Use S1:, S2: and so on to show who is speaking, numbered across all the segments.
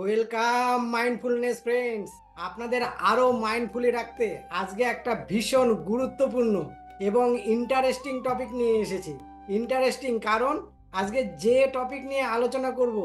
S1: Welcome mindfulness friends আপনাদের আরও mindfully রাখতে আজকে একটা ভীষণ গুরুত্বপূর্ণ এবং ইন্টারেস্টিং টপিক নিয়ে এসেছি। ইন্টারেস্টিং কারণ, আজকে যে টপিক নিয়ে আলোচনা করব,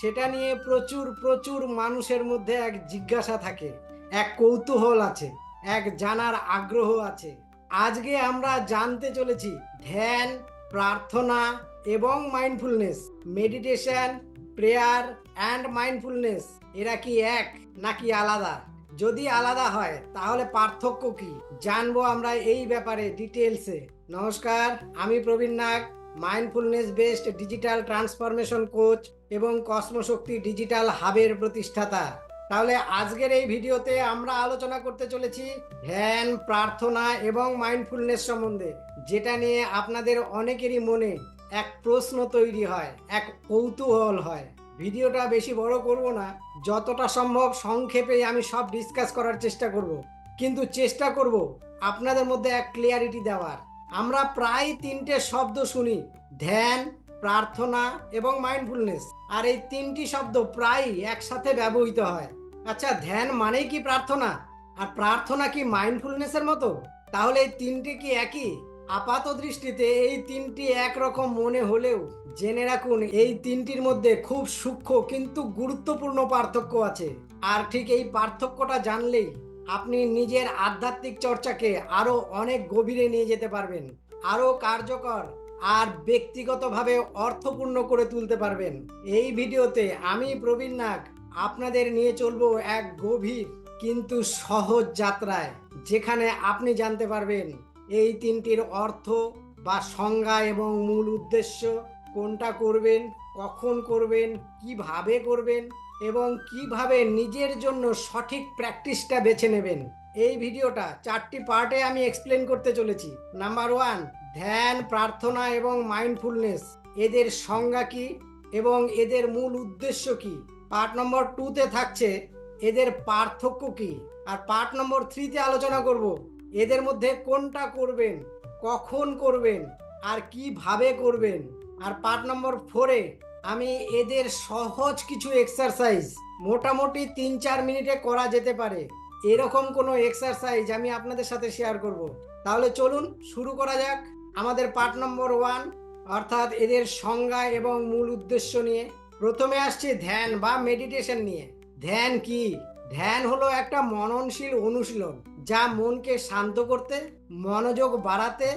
S1: সেটা নিয়ে প্রচুর প্রচুর মানুষের মধ্যে এক জিজ্ঞাসা থাকে, এক কৌতূহল আছে, এক জানার আগ্রহ আছে। আজকে আমরা জানতে চলেছি ধ্যান, প্রার্থনা এবং mindfulness meditation prayer and mindfulness এরা কি এক নাকি আলাদা? যদি আলাদা হয়, তাহলে পার্থক্য কি? জানব আমরা এই ব্যাপারে ডিটেলসে নমস্কার, আমি Prabin Nag mindfulness based digital transformation coach এবং কর্মশক্তি ডিজিটাল হাবের প্রতিষ্ঠাতা। তাহলে আজকের এই ভিডিওতে আমরা আলোচনা করতে চলেছি ধ্যান, প্রার্থনা এবং মাইন্ডফুলনেস সম্বন্ধে, যেটা নিয়ে আপনাদের অনেকেরই মনে এক প্রশ্ন তৈরি হয়, এক কৌতূহল হয়। ভিডিওটা বেশি বড় করব না, যতটা সম্ভব সংক্ষেপে আমি সব ডিসকাস করার চেষ্টা করব। কিন্তু চেষ্টা করব আপনাদের মধ্যে এক ক্লিয়ারিটি দেওয়ার। আমরা প্রায় তিনটে শব্দ শুনি, ধ্যান, প্রার্থনা এবং মাইন্ডফুলনেস আর এই তিনটি শব্দ প্রায় একসাথে ব্যবহৃত হয়। আচ্ছা ধ্যান মানেই কি প্রার্থনা? আর প্রার্থনা কি মাইন্ডফুলনেসের মতো? তাহলে এই তিনটি কি একই? আপাত দৃষ্টিতে এই তিনটি একরকম মনে হলেও জেনে রাখুন, এই তিনটির মধ্যে খুব সূক্ষ্ম কিন্তু গুরুত্বপূর্ণ পার্থক্য আছে। আর ঠিক এই পার্থক্যটা জানলেই আপনি নিজের আধ্যাত্মিক চর্চাকে আরও অনেক গভীরে নিয়ে যেতে পারবেন আরও কার্যকর আর ব্যক্তিগতভাবে অর্থপূর্ণ করে তুলতে পারবেন। এই ভিডিওতে আমি, প্রবীণ নাগ, আপনাদের নিয়ে চলবো এক গভীর কিন্তু সহজ যাত্রায়, যেখানে আপনি জানতে পারবেন এই তিনটির অর্থ বা সংজ্ঞা এবং মূল উদ্দেশ্য কোনটা করবেন, কখন করবেন, কীভাবে করবেন এবং কীভাবে নিজের জন্য সঠিক প্র্যাকটিসটা বেছে নেবেন। এই ভিডিওটা চারটি পার্টে আমি এক্সপ্লেন করতে চলেছি। নাম্বার ওয়ান ধ্যান, প্রার্থনা এবং মাইন্ডফুলনেস এদের সংজ্ঞা কি এবং এদের মূল উদ্দেশ্য কি? পার্ট নম্বর টুতে থাকছে এদের পার্থক্য কি? আর পার্ট নম্বর থ্রিতে আলোচনা করব। এদের মধ্যে কোনটা করবেন, কখন করবেন, আর কীভাবে করবেন? আর পার্ট নম্বর ফোরে আমি এদের সহজ কিছু এক্সারসাইজ মোটামুটি তিন চার মিনিটে করা যেতে পারে। এরকম কোনো এক্সারসাইজ আমি আপনাদের সাথে শেয়ার করব। তাহলে চলুন শুরু করা যাক আমাদের পার্ট নম্বর ওয়ান অর্থাৎ এদের সংজ্ঞা এবং মূল উদ্দেশ্য নিয়ে। প্রথমে আসছে ধ্যান বা মেডিটেশন নিয়ে। ধ্যান কি? ধ্যান হলো একটা মননশীল অনুশীলন, যা মনকে শান্ত করতে, মনোযোগ বাড়াতে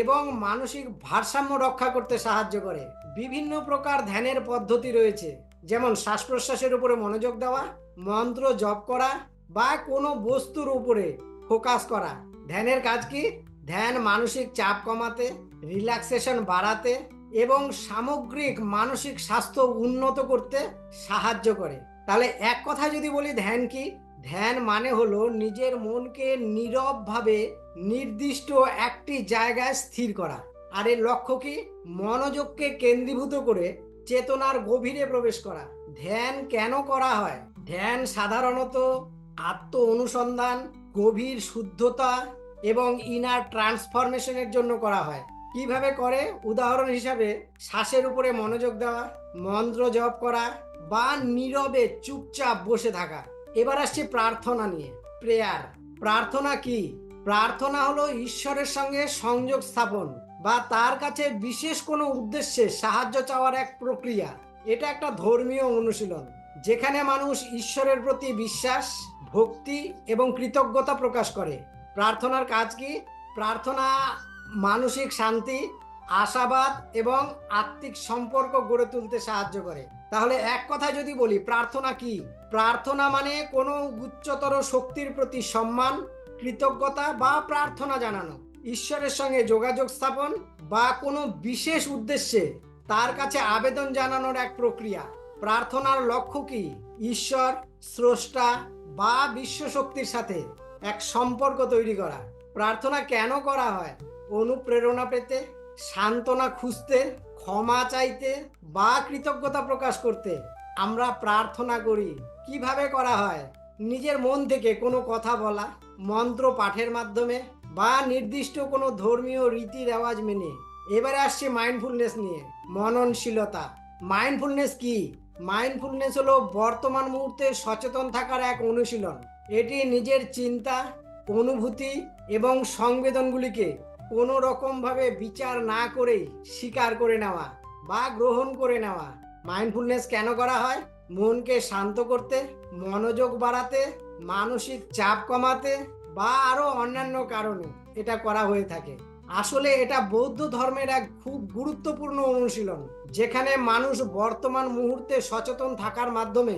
S1: এবং মানসিক ভারসাম্য রক্ষা করতে সাহায্য করে। বিভিন্ন প্রকার ধ্যানের পদ্ধতি রয়েছে, যেমন শ্বাস প্রশ্বাসের উপরে মনোযোগ দেওয়া, মন্ত্র জপ করা বা কোনো বস্তুর উপরে ফোকাস করা। ধ্যানের কাজ কি? ধ্যান মানসিক চাপ কমাতে, রিল্যাক্সেশন বাড়াতে এবং সামগ্রিক মানসিক স্বাস্থ্য উন্নত করতে সাহায্য করে। তাহলে এক কথা যদি বলি ধ্যান কি? ধ্যান মানে হলো নিজের মনকে নীরবভাবে নির্দিষ্ট একটি জায়গায় স্থির করা। আর এর লক্ষ্য কি? মনোযোগকে কেন্দ্রীভূত করে চেতনার গভীরে প্রবেশ করা। ধ্যান কেন করা হয়? ধ্যান সাধারণত আত্ম অনুসন্ধান গভীর শুদ্ধতা এবং ইনার ট্রান্সফরমেশনের জন্য করা হয়। কীভাবে করে? উদাহরণ হিসাবে শ্বাসের উপরে মনোযোগ দেওয়া, মন্ত্র জপ করা বা নীরবে চুপচাপ বসে থাকা। এবার আসছি প্রার্থনা নিয়ে, প্রেয়ার। প্রার্থনা কি? প্রার্থনা হলো ঈশ্বরের সঙ্গে সংযোগ স্থাপন বা তার কাছে বিশেষ কোনো উদ্দেশ্যে সাহায্য চাওয়ার এক প্রক্রিয়া। এটা একটা ধর্মীয় অনুশীলন, যেখানে মানুষ ঈশ্বরের প্রতি বিশ্বাস, ভক্তি এবং কৃতজ্ঞতা প্রকাশ করে। প্রার্থনার কাজ কি? প্রার্থনা মানসিক শান্তি, আশাবাদ এবং আত্মিক সম্পর্ক গড়ে তুলতে সাহায্য করে। তাহলে এক কথা যদি বলি, প্রার্থনা কি? প্রার্থনা মানে কোনো উচ্চতর শক্তির প্রতি সম্মান, কৃতজ্ঞতা বা প্রার্থনা জানানো। ঈশ্বরের সঙ্গে যোগাযোগ স্থাপন বা কোনো বিশেষ উদ্দেশ্যে তার কাছে আবেদন জানানোর এক প্রক্রিয়া। প্রার্থনার লক্ষ্য কি? ঈশ্বর, স্রষ্টা বা বিশ্ব শক্তির সাথে এক সম্পর্ক তৈরি করা। প্রার্থনা কেন করা হয়? অনুপ্রেরণা পেতে, সান্ত্বনা খুঁজতে, ক্ষমা চাইতে বা কৃতজ্ঞতা প্রকাশ করতে আমরা প্রার্থনা করি। কীভাবে করা হয়? নিজের মন থেকে কোনো কথা বলা, মন্ত্র পাঠের মাধ্যমে বা নির্দিষ্ট কোনো ধর্মীয় রীতি রেওয়াজ মেনে। এবারে আসছে মাইন্ডফুলনেস নিয়ে। মননশীলতা। মাইন্ডফুলনেস কি? মাইন্ডফুলনেস হলো বর্তমান মুহূর্তে সচেতন থাকার এক অনুশীলন। এটি নিজের চিন্তা, অনুভূতি এবং সংবেদনগুলিকে কোনো রকমভাবে বিচার না করেই স্বীকার করে নেওয়া বা গ্রহণ করে নেওয়া। মাইন্ডফুলনেস কেন করা হয়? মনকে শান্ত করতে, মনোযোগ বাড়াতে, মানসিক চাপ কমাতে বা আরও অন্যান্য কারণে এটা করা হয়ে থাকে। আসলে এটা বৌদ্ধ ধর্মের এক খুব গুরুত্বপূর্ণ অনুশীলন, যেখানে মানুষ বর্তমান মুহূর্তে সচেতন থাকার মাধ্যমে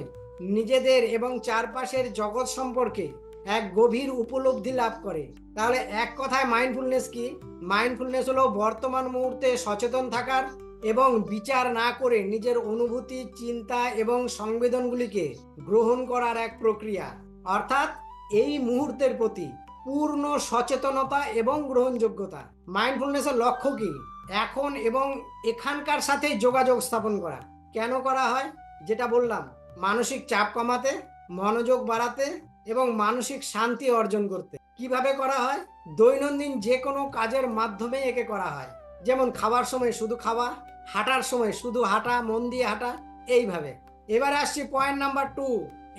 S1: নিজেদের এবং চারপাশের জগৎ সম্পর্কে এক গভীর উপলব্ধি লাভ করে। তাহলে এক কথায় মাইন্ডফুলনেস কি? মাইন্ডফুলনেস হলো বর্তমান মুহূর্তে সচেতন থাকার এবং বিচার না করে নিজের অনুভূতি, চিন্তা এবং সংবেদনগুলিকে গ্রহণ করার এক প্রক্রিয়া। অর্থাৎ এই মুহূর্তের প্রতি পূর্ণ সচেতনতা এবং গ্রহণযোগ্যতা। মাইন্ডফুলনেসের লক্ষ্য কি? এখন এবং এখানকার সাথে যোগাযোগ স্থাপন করা। কেন করা হয়? যেটা বললাম, মানসিক চাপ কমাতে, মনোযোগ বাড়াতে এবং মানসিক শান্তি অর্জন করতে। কীভাবে করা হয়? দৈনন্দিন যে কোনো কাজের মাধ্যমে একে করা হয়। যেমন খাবার সময় শুধু খাওয়া, হাঁটার সময় শুধু হাঁটা, মন দিয়ে হাঁটা, এইভাবে। এবার আসছি পয়েন্ট নাম্বার টু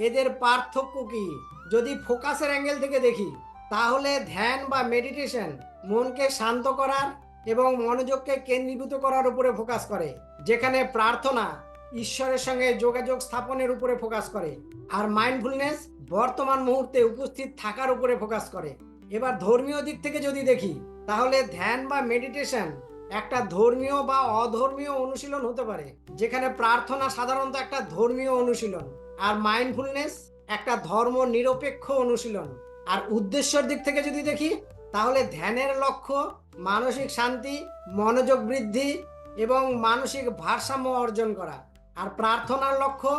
S1: এদের পার্থক্য কি? যদি ফোকাসের অ্যাঙ্গেল থেকে দেখি, তাহলে ধ্যান বা মেডিটেশন মনকে শান্ত করার এবং মনোযোগকে কেন্দ্রীভূত করার উপরে ফোকাস করে, যেখানে প্রার্থনা ঈশ্বরের সঙ্গে যোগাযোগ স্থাপনের উপরে ফোকাস করে আর মাইন্ডফুলনেস বর্তমান মুহূর্তে উপস্থিত থাকার উপরে ফোকাস করে। এবার ধর্মীয় দিক থেকে যদি দেখি, তাহলে ধ্যান বা মেডিটেশন একটা ধর্মীয় বা অধর্মীয় অনুশীলন হতে পারে, যেখানে প্রার্থনা সাধারণত একটা ধর্মীয় অনুশীলন আর মাইন্ডফুলনেস একটা ধর্ম নিরপেক্ষ অনুশীলন। আর উদ্দেশ্যের দিক থেকে যদি দেখি, তাহলে ধ্যানের লক্ষ্য মানসিক শান্তি, মনোযোগ বৃদ্ধি এবং মানসিক ভারসাম্য অর্জন করা। আর প্রার্থনার লক্ষ্য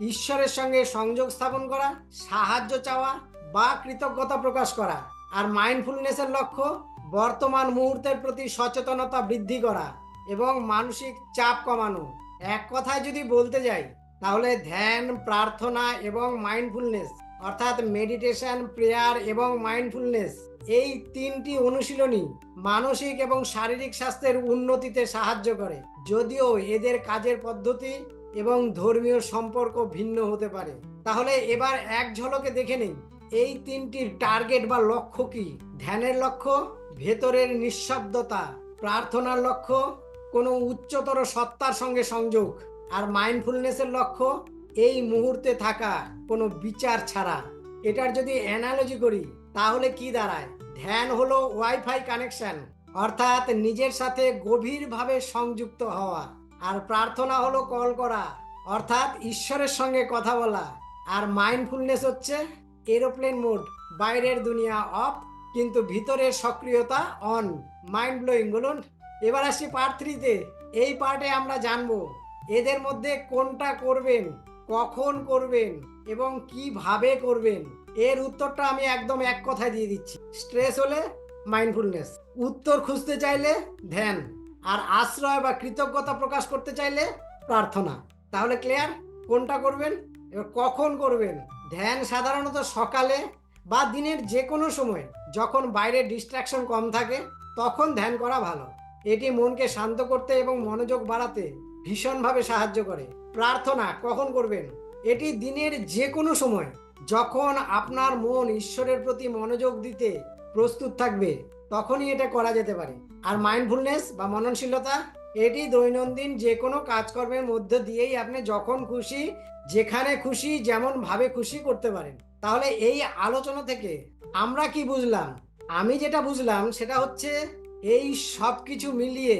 S1: ঈশ্বরের সঙ্গে সংযোগ স্থাপন করা, সাহায্য চাওয়া বা কৃতজ্ঞতা প্রকাশ করা আর মাইন্ডফুলনেসের লক্ষ্য বর্তমান মুহূর্তের প্রতি সচেতনতা বৃদ্ধি করা এবং মানসিক চাপ কমানো। এক কথায় যদি বলতে যাই, তাহলে ধ্যান, প্রার্থনা এবং মাইন্ডফুলনেস অর্থাৎ মেডিটেশন প্রেয়ার এবং মাইন্ডফুলনেস এই তিনটি অনুশীলনই মানসিক এবং শারীরিক স্বাস্থ্যের উন্নতিতে সাহায্য করে। যদিও এদের কাজের পদ্ধতি এবং ধর্মীয় সম্পর্ক ভিন্ন হতে পারে। তাহলে এবার এক ঝলকে দেখে নিন এই তিনটির টার্গেট বা লক্ষ্য কি? ধ্যানের লক্ষ্য, ভেতরের নিঃশব্দতা, প্রার্থনার লক্ষ্য, কোনো উচ্চতর সত্তার সঙ্গে সংযোগ, আর মাইন্ডফুলনেসের লক্ষ্য, এই মুহূর্তে থাকা কোনো বিচার ছাড়া। এটার যদি অ্যানালজি করি, তাহলে কি দাঁড়ায়? ধ্যান হলো ওয়াইফাই কানেকশন, অর্থাৎ নিজের সাথে গভীরভাবে সংযুক্ত হওয়া। আর প্রার্থনা হলো কল করা, অর্থাৎ ঈশ্বরের সঙ্গে কথা বলা। আর মাইন্ডফুলনেস হচ্ছে এরোপ্লেন মোড বাইরের দুনিয়া অফ কিন্তু ভিতরের সক্রিয়তা অন মাইন্ড ব্লোয়িং বলুন, এবার আসি পার্ট থ্রিতে এই পার্টে আমরা জানব, এদের মধ্যে কোনটা করবেন, কখন করবেন, এবং কীভাবে করবেন? এর উত্তরটা আমি একদম এক কথায় দিয়ে দিচ্ছি। স্ট্রেস হলে মাইন্ডফুলনেস উত্তর খুঁজতে চাইলে ধ্যান। আর আশ্রয় বা কৃতজ্ঞতা প্রকাশ করতে চাইলে প্রার্থনা। তাহলে ক্লিয়ার কোনটা করবেন? এবার কখন করবেন? ধ্যান সাধারণত সকালে বা দিনের যে কোনো সময়। যখন বাইরে ডিস্ট্রাকশন কম থাকে, তখন ধ্যান করা ভালো। এটি মনকে শান্ত করতে এবং মনোযোগ বাড়াতে ভীষণভাবে সাহায্য করে। প্রার্থনা কখন করবেন? এটি দিনের যে কোনো সময়। যখন আপনার মন ঈশ্বরের প্রতি মনোযোগ দিতে প্রস্তুত থাকবে তখনই এটা করা যেতে পারে। আর মাইন্ডফুলনেস বা মননশীলতা, এটি দৈনন্দিন যে কোনো কাজকর্মের মধ্য দিয়েই আপনি যখন খুশি, যেখানে খুশি যেমন ভাবে খুশি করতে পারেন। তাহলে এই আলোচনা থেকে আমরা কি বুঝলাম? আমি যেটা বুঝলাম সেটা হচ্ছে এই সব কিছু মিলিয়ে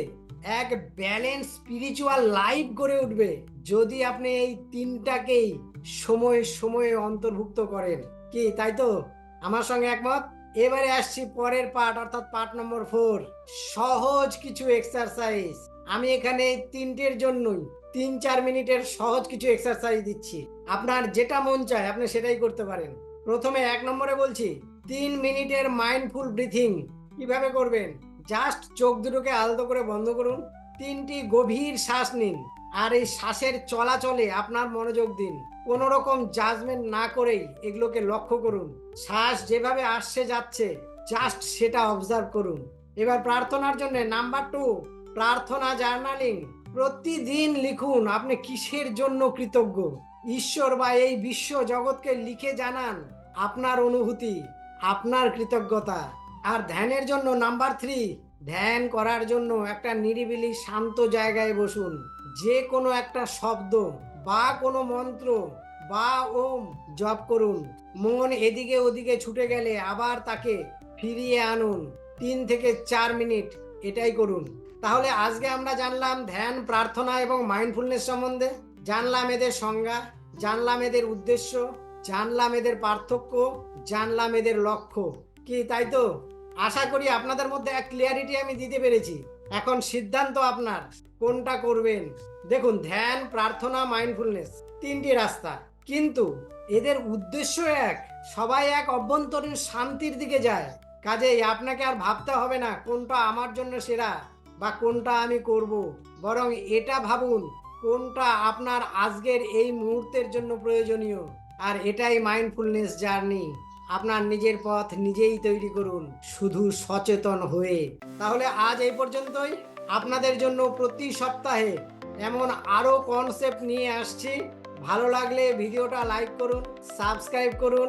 S1: এক ব্যালেন্স স্পিরিচুয়াল লাইফ গড়ে উঠবে যদি আপনি এই তিনটাকেই সময়ে সময়ে অন্তর্ভুক্ত করেন। কি, তাই তো? আমার সঙ্গে একমত? এবারে আসছি পরের পার্ট, অর্থাৎ পার্ট নম্বর ফোর। সহজ কিছু এক্সারসাইজ আমি এখানে তিনটের জন্যই তিন চার মিনিটের সহজ কিছু এক্সারসাইজ দিচ্ছি। আপনার যেটা মন চায়, আপনি সেটাই করতে পারেন। প্রথমে এক নম্বরে বলছি, তিন মিনিটের মাইন্ডফুল ব্রিথিং কীভাবে করবেন? জাস্ট চোখ দুটোকে আলতো করে বন্ধ করুন। তিনটি গভীর শ্বাস নিন। আর এই শ্বাসের চলাচলে আপনার মনোযোগ দিন। কোনো রকম জাজমেন্ট না করেই এগুলোকে লক্ষ্য করুন। শ্বাস যেভাবে আসছে যাচ্ছে জাস্ট সেটা অবজার্ভ করুন। এবার প্রার্থনার জন্য নাম্বার টু প্রার্থনা জার্নালিং প্রতিদিন লিখুন, আপনি কিসের জন্য কৃতজ্ঞ? ঈশ্বর বা এই বিশ্ব জগৎকে লিখে জানান আপনার অনুভূতি, আপনার কৃতজ্ঞতা। আর ধ্যানের জন্য নাম্বার থ্রি ধ্যান করার জন্য একটা নিরিবিলি শান্ত জায়গায় বসুন। যে কোনো একটা শব্দ বা কোনো মন্ত্র বা ওম জপ করুন। মন এদিকে ওদিকে ছুটে গেলে আবার তাকে ফিরিয়ে আনুন। তিন থেকে চার মিনিট এটাই করুন। তাহলে আজকে আমরা জানলাম ধ্যান, প্রার্থনা এবং মাইন্ডফুলনেস সম্বন্ধে। জানলাম এদের সংজ্ঞা, জানলাম এদের উদ্দেশ্য, জানলাম এদের পার্থক্য, জানলাম এদের লক্ষ্য। কি, তাই তো? আশা করি আপনাদের মধ্যে এক ক্লিয়ারিটি আমি দিতে পেরেছি। এখন সিদ্ধান্ত আপনার। কোনটা করবেন? দেখুন, ধ্যান, প্রার্থনা মাইন্ডফুলনেস তিনটি রাস্তা। কিন্তু এদের উদ্দেশ্য এক, সবাই এক অভ্যন্তরীণ শান্তির দিকে যায়। কাজেই আপনাকে আর ভাবতে হবে না কোনটা আমার জন্য সেরা বা কোনটা আমি করব। বরং এটা ভাবুন, কোনটা আপনার আজকের এই মুহূর্তের জন্য প্রয়োজনীয়। আর এটাই মাইন্ডফুলনেস জার্নি আপনার নিজের পথ নিজেই তৈরি করুন, শুধু সচেতন হয়ে। তাহলে আজ এই পর্যন্তই। আপনাদের জন্য প্রতি সপ্তাহে এমন আরও কনসেপ্ট নিয়ে আসছি। ভালো লাগলে ভিডিওটা লাইক করুন সাবস্ক্রাইব করুন,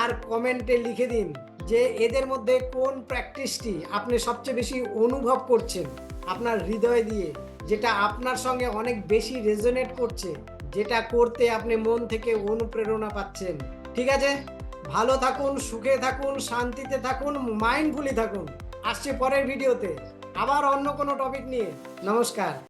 S1: আর কমেন্টে লিখে দিন যে এদের মধ্যে কোন প্র্যাকটিসটি আপনি সবচেয়ে বেশি অনুভব করছেন আপনার হৃদয় দিয়ে, যেটা আপনার সঙ্গে অনেক বেশি রেজোনেট করছে, যেটা করতে আপনি মন থেকে অনুপ্রেরণা পাচ্ছেন। ঠিক আছে? ভালো থাকুন, সুখে থাকুন, শান্তিতে থাকুন মাইন্ডফুলি থাকুন। আসছে পরের ভিডিওতে। আবার অন্য কোনো টপিক নিয়ে। নমস্কার।